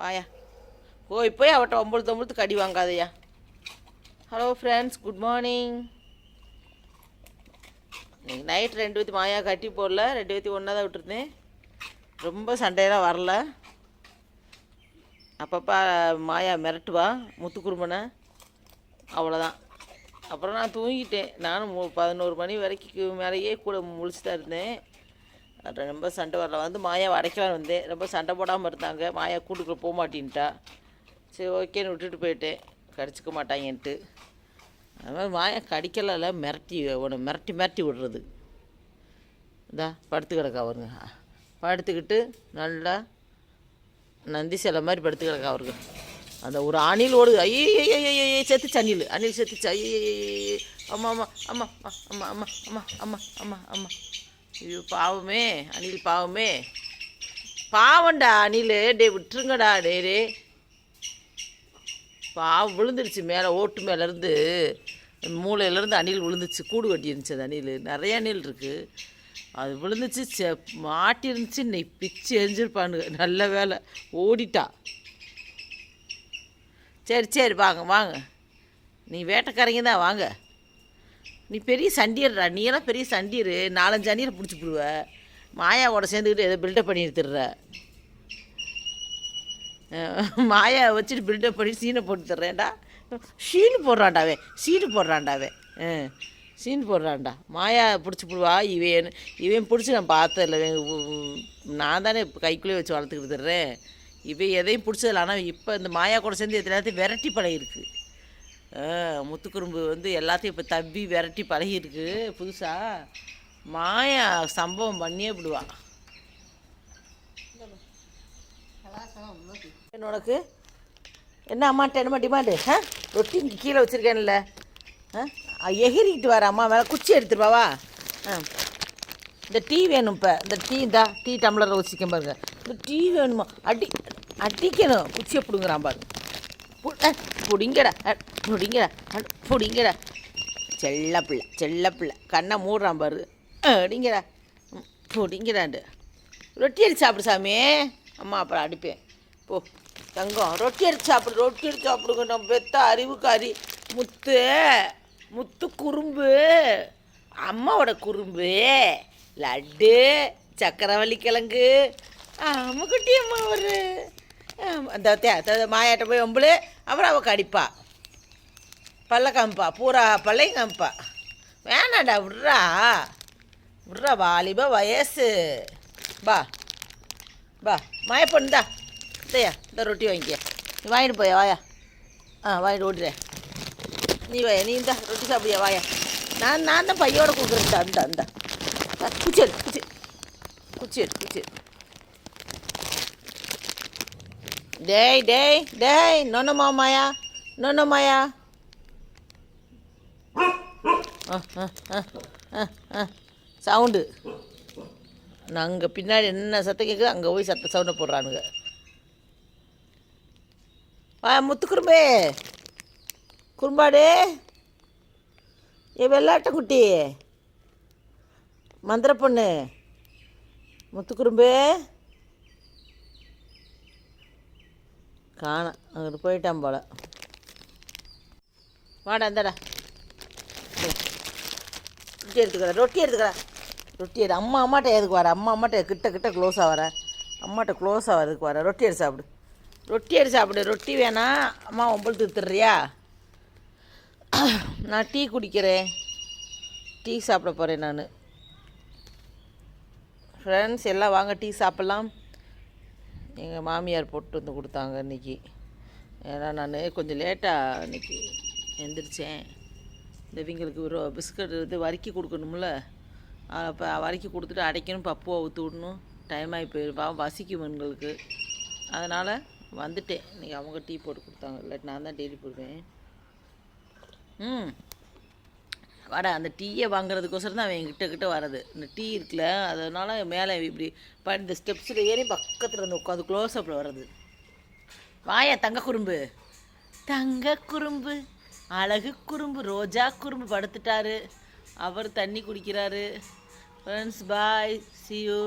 வாயா. போய் போய் அவட்ட ஒம்பது ஒம்பது கடி வாங்காதயா. ஹலோ ஃப்ரெண்ட்ஸ் குட் மார்னிங் இன்றைக்கி நைட் ரெண்டு பேத்தி மாயா கட்டி போடல. ரெண்டு பேத்தி ஒன்றா தான் விட்டுருந்தேன். ரொம்ப சண்டையெல்லாம் வரல. அப்பப்போ மாயா மிரட்டுவா முத்துக்குருமனை அவ்வளோதான் அப்புறம் நான் தூங்கிட்டேன். நானும் மு- பதினோரு மணி வரைக்கும் மேலேயே கூட முழிச்சு தான் இருந்தேன். ரொம்ப சண்டை வரல. வந்து மாயாவை அடைக்கலான்னு வந்தேன் ரொம்ப சண்டை போடாமல் இருந்தாங்க. மாயா கூட்டுக்குள்ள போக மாட்டேன்ட்டா சரி ஓகேன்னு விட்டுட்டு போயிட்டேன். கடிச்சிக்க மாட்டாங்கன்ட்டு. அது மாதிரி மாயா கடிக்கல மிரட்டி உன்னை மிரட்டி மிரட்டி விடுறது. இந்தா படுத்து கிடக்கா அவருங்க படுத்துக்கிட்டு நல்லா நந்தி சிலை மாதிரி படுத்து கிடக்கா அவருங்க அந்த ஒரு அணில் ஓடு. ஐயோ செத்துச்சு அணில். அணில் செத்துச்சு. ஐயோ அம்மா அம்மா அம்மா அம்மா அம்மா அம்மா அம்மா அம்மா அம்மா. ஐயோ பாவமே அணில் பாவமே. பாவம்டா அணில். டே விட்டுருங்கடா டே டே பாவம் விழுந்துருச்சு மேலே ஓட்டு மேலேருந்து. மூளையிலேருந்து அணில் விழுந்துச்சு கூடு கட்டி இருந்துச்சு அது அணில். நிறைய அணில் இருக்குது அது விழுந்துச்சு செ மாட்டிருந்துச்சு இன்னைக்கு பிச்சு எரிஞ்சிருப்பானுங்க நல்ல வேலை. ஓடிட்டா. சரி சரி வாங்க வாங்க. நீ வேட்டைக்காரங்க தான் வாங்க. நீ பெரிய சண்டியர்டா நீ எல்லாம் பெரிய சண்டியர். நாலஞ்சு அணியில் பிடிச்சி போடுவ. மாயாவோட சேர்ந்துக்கிட்டு ஏதோ பில்டப் பண்ணி எடுத்துடுற. மாயா வச்சுட்டு பில்டப் பண்ணி சீனை போட்டு தர்றேன்டா. சீனு போடுறான்டாவே சீனு போடுறான்டாவே ஆ சீன் போடுறான்டா. மாயா பிடிச்சி போடுவா. இவன் இவன் பிடிச்சி நான் பார்த்ததில்ல. இல்லை நான் தானே இப்போ வச்சு வளர்த்துக்கிட்டு தர்றேன். இவன் எதையும் பிடிச்சதில்ல. ஆனால் இப்போ இந்த மாயா கூட சேர்ந்து எல்லாத்தையும் விரட்டி பழைய இருக்குது முத்துக்குறும்பு வந்து எல்லாத்தையும் இப்போ தப்பி விரட்டி பழகிருக்கு புதுசாக மாயா சம்பவம் பண்ணியே விடுவா. உனக்கு? என்ன அம்மாட்ட என்னமா டிமாண்டு ஆ? ரொட்டி இங்கே கீழே வச்சுருக்கேன்ல. ஆ? எகிரிக்கிட்டு வர அம்மா மேலே குச்சி எடுத்துருப்பாவா வா ஆ. இந்த டீ வேணும் இப்போ. இந்த டீ இந்தா டீ டம்ளரில் வச்சுக்க பாருங்க. இந்த டீ வேணுமா? அடி அடிக்கணும். குச்சியை பிடுங்குறான் பாருங்க புடிங்கடா. பிடிங்கடா. புடிங்கடா புடிங்கடா. செல்ல பிள்ளை செல்ல பிள்ளை. கண்ணை மூடுறான் பாரு. அடிங்கடா. ம், ரொட்டி அடிச்சு சாப்பிடு சாமி. அம்மா அப்புறம் அடிப்பேன் போ. தங்கம். ரொட்டி அடிச்சு சாப்பிடு ரொட்டி அடிச்சு சாப்பிடுங்க. நம்ம பெத்த அறிவுக்காரி முத்து முத்து குறும்பு. அம்மாவோட குறும்பு. லட்டு சக்கரவள்ளி கிழங்கு. அம்முக்குட்டி அம்மா ஒரு அந்த தே- த- மாயாட்ட போய் ஒம்பளு அப்புறம் அவள் கடிப்பா. பல்ல காமிப்பா பூரா பல்லையும் காமிப்பா வேணாடா விட்றா. விட்றா வாலிப வயசு. பா பா மாய பொண்ணுதா இல்லையா இந்த ரொட்டி வாங்கிக்க. நீ வாங்கிட்டு போயா வாயா. ஆ வாங்கிட்டு ஓட்டுறேன் நீ வாயா நீ இந்த ரொட்டி சாப்பிடியா வாயா. நான் நான் தான் பையோட கொடுக்குறேன். அந்த அந்த குச்சி எடு குச்சி. குச்சி எடு குச்சி எடு. டேய் டேய் டேய் நொன்னமா மாயா நொன்ன மாயா சவுண்டு நான் அங்கே பின்னாடி என்ன சத்தம் கேட்குது அங்கே போய் சத்த சவுண்டை போடுறானுங்க. ஆ முத்து குறும்பே. குறும்பாடு ஏ வெள்ளாட்ட குட்டி. மந்திர பொண்ணு. முத்து குறும்பு காணும். அங்கிட்டு போயிட்டான் போல. வாடா இந்தடா. ரொட்டி எடுத்துக்கிறேன் ரொட்டி எடுத்துக்கிறேன் ரொட்டி எடு. அம்மா அம்மாட்ட எதுக்கு வர அம்மா அம்மாட்ட கிட்ட கிட்ட க்ளோஸாக வர. அம்மாட்ட க்ளோஸாக வரதுக்கு வர ரொட்டி எடுத்து சாப்பிடு. ரொட்டி எடுத்து சாப்பிடு. ரொட்டி வேணாம் அம்மா ஒம்பல் திருத்துறியா நான் டீ குடிக்கிறேன். டீ சாப்பிட போகிறேன் நான். ஃப்ரெண்ட்ஸ் எல்லாம் வாங்க டீ சாப்பிட்லாம். எங்கள் மாமியார் போட்டு வந்து கொடுத்தாங்க இன்றைக்கி ஏன்னா நான் கொஞ்சம் லேட்டாக இன்னைக்கு எந்திரிச்சேன். இந்த இவங்களுக்கு ஒரு பிஸ்கட் இது வறுக்கி கொடுக்கணும்ல. அப்போ வறுக்கி கொடுத்துட்டு அடைக்கணும் பப்புவை ஊற்று விடணும். டைம் ஆகி போயிருப்பா வசிக்கும் எங்களுக்கு அதனால் வந்துட்டேன். இன்றைக்கி அவங்க டீ போட்டு கொடுத்தாங்க. இல்லாட்டி நான் தான் டெய்லி போடுவேன். ம். வாடா அந்த டீயை வாங்குறதுக்கோசரம் தான் அவன் கிட்ட கிட்ட வர்றது. இந்த டீ இருக்குல்ல அதனால மேலே இப்படி ப இந்த ஸ்டெப்ஸில் ஏறி பக்கத்தில் இருந்து உட்காந்து க்ளோஸ்அப்பில் வர்றது. வாயா தங்க குறும்பு. தங்க குறும்பு அழகு குறும்பு ரோஜா குறும்பு படுத்துட்டாரு. அவர் தண்ணி குடிக்கிறாரு. Friends bye see you